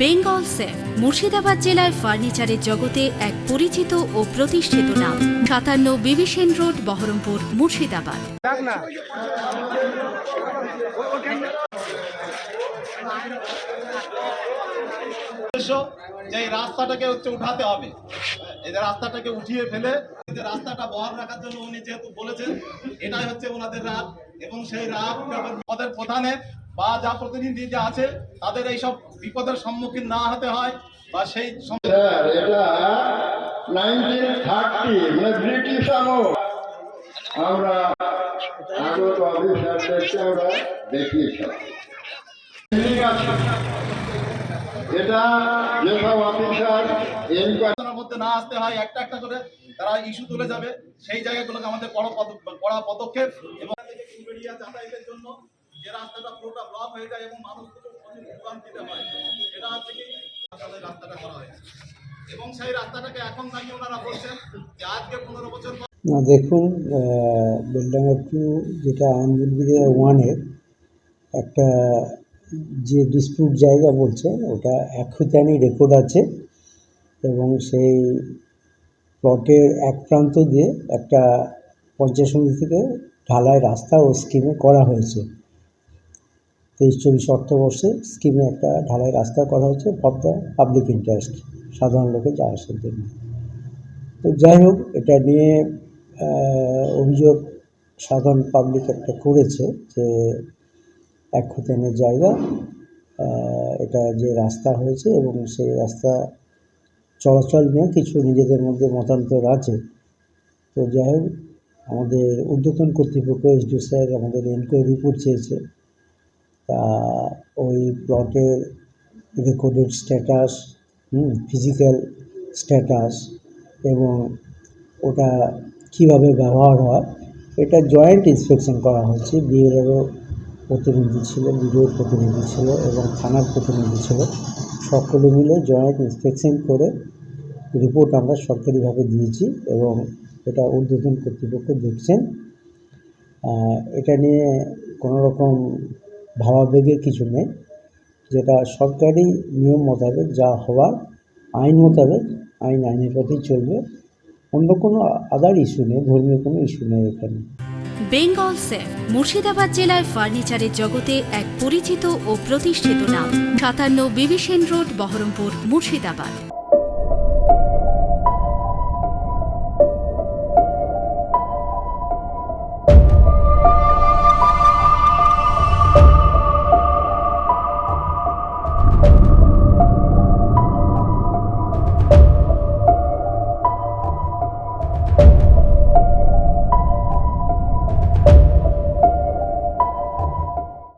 Bengal safe, Murshidabad জেলায় ফার্নিচারের জগতে এক পরিচিত ও প্রতিষ্ঠিত নাম। সাতান্ন বিবিসেন রোড, বহরমপুর, মুর্শিদাবাদ। যে এই রাস্তাটাকে হচ্ছে উঠাতে হবে। এই যে রাস্তাটাকে উঠিয়ে ফেলে রাস্তাটা বহাল রাখার জন্য উনি যেহেতু বলেছেন, এটাই হচ্ছে ওনাদের রাগ এবং সেই রাগ আমাদের প্রধানের বা যা প্রতিনিধি যা আছে তাদের এই সব বিপদের সম্মুখীন না হতে হয় বা সেই মানে ব্রিটিশ আমল। আমরা আগত অফিসারদেরকে আমরা দেখিয়েছিলাম এটা যেসব অফিসার এনকোয়ারি মধ্যে না আসতে হয় একটা একটা করে তারা ইস্যু তুলে যাবে। সেই জায়গাগুলোকে আমাদের বড় কড়া পদক্ষেপ এবং যাতায়াতের জন্য যে রাস্তাটা হয়ে যায় এবং মানুষ হয় এটা হচ্ছে কি রাস্তাটা করা হয়েছে। এবং সেই রাস্তাটাকে এখন নাকি ওনারা বলছেন যে আজকে পনেরো বছর না, দেখুন বেলডাঙ্গা টু যেটা আন্দুলবিদে ওয়ানের একটা যে ডিসপিউট জায়গা বলছে, ওটা এক একতানি রেকর্ড আছে এবং সেই প্লটের এক প্রান্ত দিয়ে একটা সমিতি থেকে ঢালাই রাস্তা ও স্কিমে করা হয়েছে। তেইশ চব্বিশ অর্থবর্ষে স্কিমে একটা ঢালাই রাস্তা করা হয়েছে ফর দ্য পাবলিক ইন্টারেস্ট সাধারণ লোকের যাওয়া আসার জন্য। তো যাই হোক, এটা নিয়ে অভিযোগ সাধারণ পাবলিক একটা করেছে যে এক হোতেনের জায়গা এটা যে রাস্তা হয়েছে এবং সেই রাস্তা চলাচল নিয়ে কিছু নিজেদের মধ্যে মতান্তর আছে। তো যাই হোক, আমাদের ঊর্ধ্বতন কর্তৃপক্ষ এসডিও স্যার আমাদের এনকোয়ারি রিপোর্ট চেয়েছে ওই প্লটের রেকর্ডেড স্ট্যাটাস ফিজিক্যাল স্ট্যাটাস এবং ওটা কীভাবে ব্যবহার হয়, এটা জয়েন্ট ইন্সপেকশন করা হয়েছে। বিএলআরও প্রতিনিধি ছিল বিডিওর প্রতিনিধি ছিল এবং থানার প্রতিনিধি ছিল। সকলে মিলে জয়েন্ট ইন্সপেকশন করে রিপোর্ট আমরা সরকারিভাবে দিয়েছি এবং এটা ঊর্ধ্বতন কর্তৃপক্ষ দেখছেন। এটা নিয়ে কোনো রকম ভাবাবেগের কিছু নেই। যেটা সরকারি নিয়ম মোতাবেক যা হওয়ার আইন মোতাবেক আইন আইনের পথেই চলবে। অন্য কোনো আদার ইস্যু নেই, ধর্মীয় কোনো ইস্যু নেই এখানে। বেঙ্গল সেফ মুর্শিদাবাদ জেলায় ফার্নিচারের জগতে এক পরিচিত ও প্রতিষ্ঠিত নাম। সাতান্ন বিবিসেন রোড, বহরমপুর, মুর্শিদাবাদ।